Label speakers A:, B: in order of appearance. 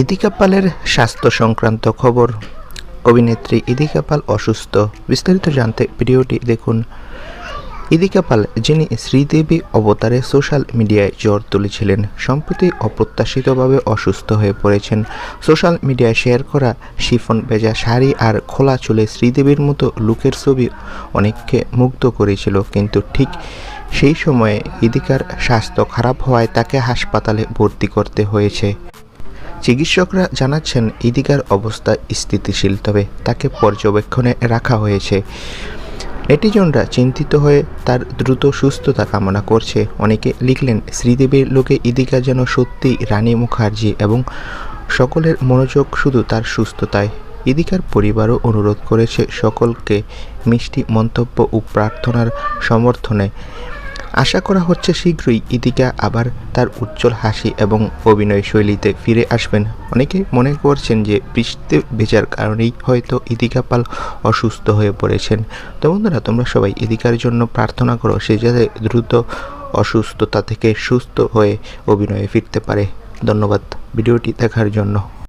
A: ইদিকা পালের স্বাস্থ্য সংক্রান্ত খবর। অভিনেত্রী ইদিকা পাল অসুস্থ। বিস্তারিত জানতে ভিডিওটি দেখুন। ইদিকা পাল যিনি শ্রীদেবী অবতারে সোশ্যাল মিডিয়ায় জ্বর তুলেছিলেন, সম্প্রতি অপ্রত্যাশিতভাবে অসুস্থ হয়ে পড়েছেন। সোশ্যাল মিডিয়ায় শেয়ার করা শিফন ভেজা শাড়ি আর খোলা চুলে শ্রীদেবীর মতো লুকের ছবি অনেককে মুগ্ধ করেছিল। কিন্তু ঠিক সেই সময়ে ইদিকার স্বাস্থ্য খারাপ হওয়ায় তাকে হাসপাতালে ভর্তি করতে হয়েছে। চিকিৎসকরা জানাচ্ছেন ইদিকার অবস্থা স্থিতিশীল, তবে তাকে পর্যবেক্ষণে রাখা হয়েছে। নেটিজনরা চিন্তিত হয়ে তার দ্রুত সুস্থতা কামনা করছে। অনেকে লিখলেন, শ্রীদেবীর লোকে ইদিকা যেন সত্যি রানী মুখার্জি এবং সকলের মনোযোগ শুধু তার সুস্থতায়। ইদিকার পরিবারও অনুরোধ করেছে সকলকে মিষ্টি মন্তব্য ও প্রার্থনার সমর্থনে। আশা করা হচ্ছে শীঘ্রই ইদিকা আবার তার উজ্জ্বল হাসি এবং অভিনয় শৈলীতে ফিরে আসবেন। অনেকে মনে করছেন যে বৃষ্টিতে ভেজার কারণেই হয়তো ইদিকা পাল অসুস্থ হয়ে পড়েছেন। তো বন্ধুরা, তোমরা সবাই ইদিকার জন্য প্রার্থনা করো, সে যাতে দ্রুত অসুস্থতা থেকে সুস্থ হয়ে অভিনয়ে ফিরতে পারে। ধন্যবাদ ভিডিওটি দেখার জন্য।